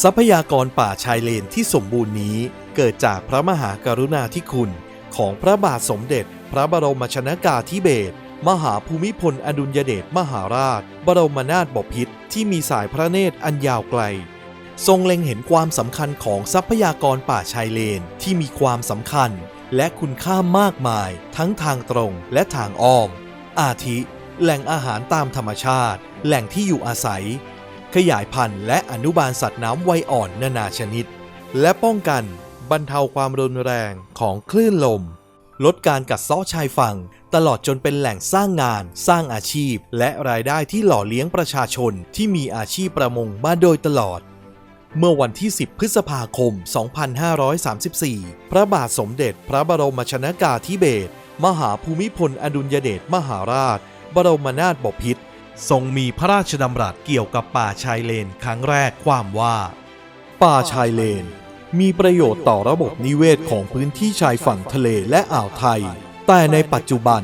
ทรัพยากรป่าชายเลนที่สมบูรณ์นี้ เกิดจากพระมหากรุณาธิคุณ ของพระบาทสมเด็จ พระบรมชนากาธิเบศรมหาภูมิพลอดุลยเดชมหาราช บรมนาถบพิตรที่มีสายพระเนตรอันยาวไกล ทรงเล็งเห็นความสำคัญของทรัพยากรป่าชายเลนที่มีความสำคัญ และคุณค่ามากมาย ทั้งทางตรงและทางอ้อม อาทิ แหล่งอาหารตามธรรมชาติ แหล่งที่อยู่อาศัย ขยายพันธุ์และอนุบาลสัตว์น้ำไวยอ่อนนานาชนิด และป้องกันบรรเทาความรุนแรงของคลื่นลม ลดการกัดเซาะชายฝั่ง ตลอดจนเป็นแหล่งสร้างงาน สร้างอาชีพ และรายได้ที่หล่อเลี้ยงประชาชนที่มีอาชีพประมงมาโดยตลอดเมื่อวันที่ 10 พฤษภาคม 2534 พระบาทสมเด็จพระบรมชนากาธิเบศร มหาภูมิพลอดุลยเดชมหาราช บรมนาถบพิตร ทรงมีพระราชดำรัสเกี่ยวกับป่าชายเลนครั้งแรกความว่า ป่าชายเลน มีประโยชน์ต่อระบบนิเวศของพื้นที่ชายฝั่งทะเลและอ่าวไทย แต่ในปัจจุบัน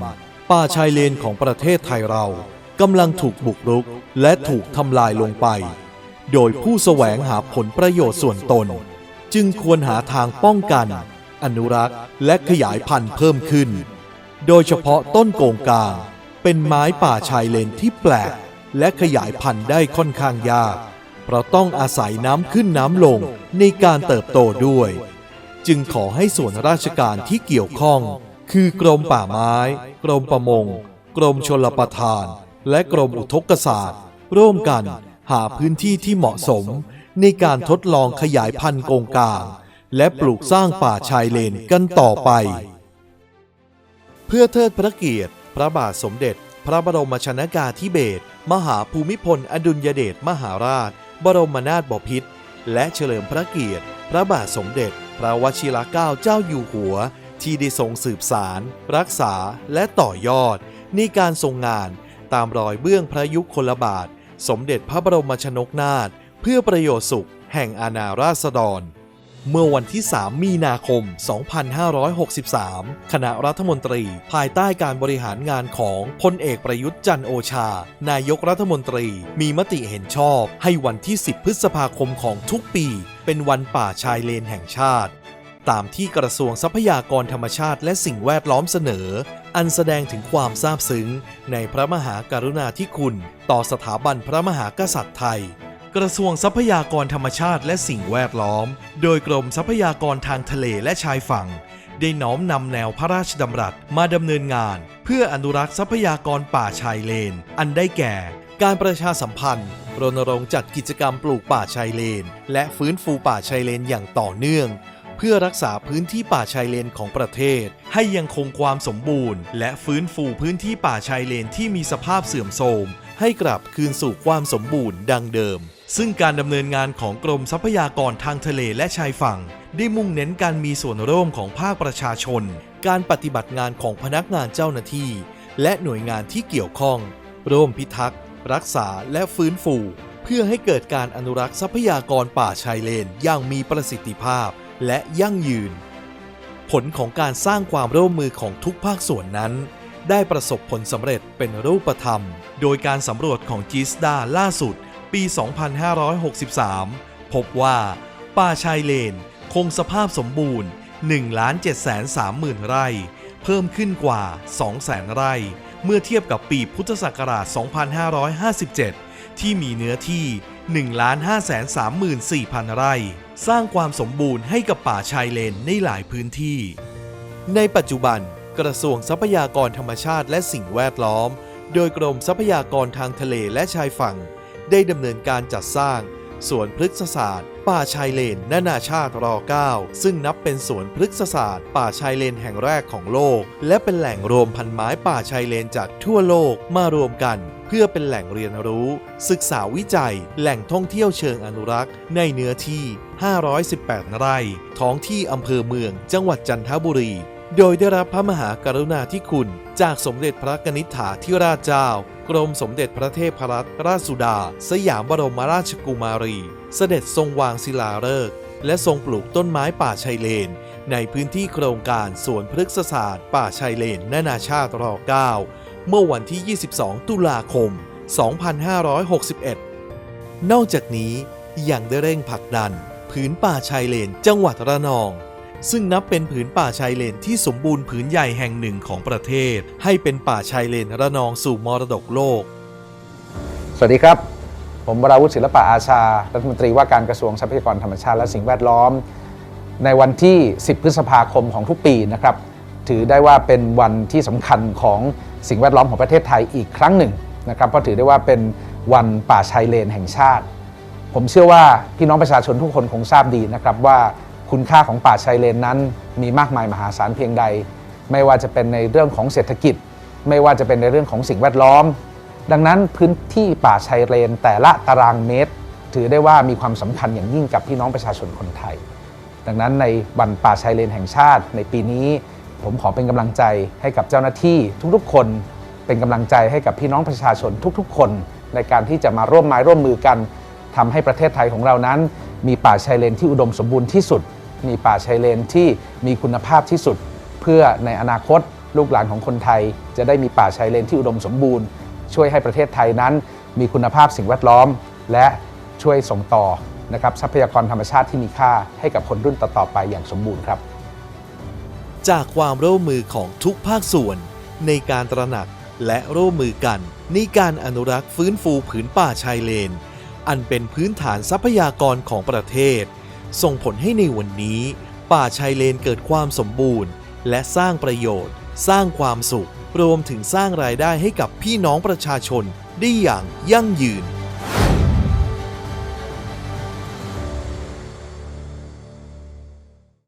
ป่าชายเลนของประเทศไทยเรากำลังถูกบุกรุกและถูกทำลายลงไป โดยผู้แสวงหาผลประโยชน์ส่วนตน จึงควรหาทางป้องกัน อนุรักษ์และขยายพันธุ์เพิ่มขึ้น โดยเฉพาะต้นโกงกาง เป็นไม้ป่าชายเลนที่แปลก และขยายพันธุ์ได้ค่อนข้างยาก เพราะต้องอาศัยน้ำขึ้นน้ำลงในการเติบโตด้วย จึงขอให้ส่วนราชการที่เกี่ยวข้อง คือกรมป่าไม้ กรมประมง กรมชลประทาน และกรมอุทกศาสตร์ ร่วมกันหาพื้นที่ที่เหมาะสม ในการทดลองขยายพันธุ์กงกางและปลูกสร้างป่าชายเลนกันต่อไป เพื่อเทิดพระเกียรติ ระบาทสมเด็จ พระบรมชนากาธิเบศรมหาภูมิพล อดุลยเดชมหาราช บรมนาถบพิตรและเฉลิมพระเกียรติ พระบาทสมเด็จ พระวชิรเกล้าเจ้าอยู่หัว ที่ได้ทรงสืบสาร รักษาและต่อยอด ในการทรงงานตามรอยเบื้องพระยุคลบาท สมเด็จพระบรมชนกนาถเพื่อประโยชน์สุข แห่งอาณาราษฎร เมื่อวันที่ 3 มีนาคม 2563 คณะรัฐมนตรี ภายใต้การบริหารงานของพลเอกประยุทธ์จันโอชา นายกรัฐมนตรีมีมติเห็นชอบ ให้วันที่ 10 พฤษภาคมของทุกปี เป็นวันป่าชายเลนแห่งชาติ ตามที่กระทรวงทรัพยากรธรรมชาติและสิ่งแวดล้อมเสนอ อันแสดงถึงความซาบซึ้ง ในพระมหากรุณาธิคุณ ต่อสถาบันพระมหากษัตริย์ไทย กระทรวงทรัพยากรธรรมชาติและสิ่งแวดล้อม โดยกรมทรัพยากรทางทะเลและชายฝั่ง ได้น้อมนำแนวพระราชดำรัสมาดำเนินงาน เพื่ออนุรักษ์ทรัพยากรป่าชายเลน อันได้แก่ การประชาสัมพันธ์รณรงค์จัดกิจกรรมปลูกป่าชายเลน และฟื้นฟูป่าชายเลนอย่างต่อเนื่อง เพื่อรักษาพื้นที่ป่าชายเลนของประเทศ ให้ยังคงความสมบูรณ์ และฟื้นฟูพื้นที่ป่าชายเลนที่มีสภาพเสื่อมโทรมให้กลับคืนสู่ความสมบูรณ์ดังเดิม ซึ่งการดำเนินงานของกรมทรัพยากรทางทะเลและชายฝั่ง ได้มุ่งเน้นการมีส่วนร่วมของภาคประชาชน การปฏิบัติงานของพนักงานเจ้าหน้าที่ และหน่วยงานที่เกี่ยวข้อง ร่วมพิทักษ์ รักษาและฟื้นฟู เพื่อให้เกิดการอนุรักษ์ทรัพยากรป่าชายเลนอย่างมีประสิทธิภาพและยั่งยืน ผลของการสร้างความร่วมมือของทุกภาคส่วนนั้นได้ประสบผลสำเร็จเป็นรูปธรรม โดยการสำรวจของจิสดาล่าสุด ปี 2563 พบว่า ป่าชายเลน คงสภาพสมบูรณ์ 1 7 3 0 0 0 0ไร่ เพิ่มขึ้นกว่า 200,000 ไร่ เมื่อเทียบกับปีพุทธศักราช 2557 ที่มีเนื้อที่ 1,534,000 ไร่ สร้างความสมบูรณ์ให้กับป่าชายเลนในหลายพื้นที่ ในปัจจุบันกระทรวงทรัพยากรธรรมชาติและสิ่งแวดล้อม โดยกรมทรัพยากรทางทะเลและชายฝั่ง ได้ดำเนินการจัดสร้างสวนพฤกษศาสตร์ ป่าชายเลนนานาชาติร9ซึ่งนับเป็นสวนพฤกษศาสตร์ ป่าชายเลนแห่งแรกของโลก และเป็นแหล่งรวมพันไม้ป่าชายเลนจากทั่วโลกมารวมกัน เพื่อเป็นแหล่งเรียนรู้ ศึกษาวิจัย แหล่งท่องเที่ยวเชิงอนุรักษ์ ในเนื้อที่ 518 ไร่ ท้องที่อำเภอเมือง จังหวัดจันทบุรี โดยได้รับพระมหากรุณาธิคุณ จากสมเด็จพระกนิษฐาธิราชเจ้า กรมสมเด็จพระเทพรัตนราชสุดา สยามบรมราชกุมารี เสด็จทรงวางศิลาฤกษ์และทรงปลูกต้นไม้ป่าชายเลน ในพื้นที่โครงการสวนพฤกษศาสตร์ ป่าชายเลนนานาชาติร9เมื่อวันที่ 22 ตุลาคม 2561 นอกจากนี้ยังได้เร่งผลักดันผืนป่าชายเลนจังหวัดระนอง ซึ่งนับเป็นผืนป่าชายเลนที่สมบูรณ์ผืนใหญ่แห่งหนึ่งของประเทศ ให้เป็นป่าชายเลนระนองสู่มรดกโลก สวัสดีครับ ผมวราวุฒิศิลปะอาชา รัฐมนตรีว่าการกระทรวงทรัพยากรธรรมชาติและสิ่งแวดล้อม ในวันที่ 10 พฤษภาคมของทุกปีนะครับ ถือได้ว่าเป็นวันที่สำคัญของสิ่งแวดล้อมของประเทศไทยอีกครั้งหนึ่งนะครับเพราะถือได้ว่าเป็นวันป่าชายเลนแห่งชาติ ผมเชื่อว่าพี่น้องประชาชนทุกคนคงทราบดีนะครับว่า คุณค่าของป่าชายเลนนั้น มีมากมายมหาศาลเพียงใด ไม่ว่าจะเป็นในเรื่องของเศรษฐกิจ ไม่ว่าจะเป็นในเรื่องของสิ่งแวดล้อม ดังนั้นพื้นที่ป่าชายเลนแต่ละตารางเมตร ถือได้ว่ามีความสำคัญอย่างยิ่งกับพี่น้องประชาชนคนไทย ดังนั้นในวันป่าชายเลนแห่งชาติ ในปีนี้ ผมขอเป็นกำลังใจให้กับเจ้าหน้าที่ทุกๆคน เป็นกำลังใจให้กับพี่น้องประชาชนทุก ๆ คน ในการที่จะมาร่วมไม้ร่วมมือกันทำให้ประเทศไทยของเรานั้น มีป่าชายเลนที่อุดมสมบูรณ์ที่สุด มีป่าชายเลนที่มีคุณภาพที่สุด เพื่อในอนาคตลูกหลานของคนไทย จะได้มีป่าชายเลนที่อุดมสมบูรณ์ ช่วยให้ประเทศไทยนั้น มีคุณภาพสิ่งแวดล้อม และช่วยส่งต่อนะครับทรัพยากรธรรมชาติที่มีค่าให้กับคนรุ่นต่อๆไปอย่างสมบูรณ์ครับ จากความร่วมมือของทุกภาคส่วน ในการตระหนักและร่วมมือกันในการอนุรักษ์ฟื้นฟูผืนป่าชายเลน อันเป็นพื้นฐานทรัพยากรของประเทศ ส่งผลให้ในวันนี้ ป่าชายเลนเกิดความสมบูรณ์ และสร้างประโยชน์ สร้างความสุข รวมถึงสร้างรายได้ให้กับพี่น้องประชาชนได้อย่างยั่งยืน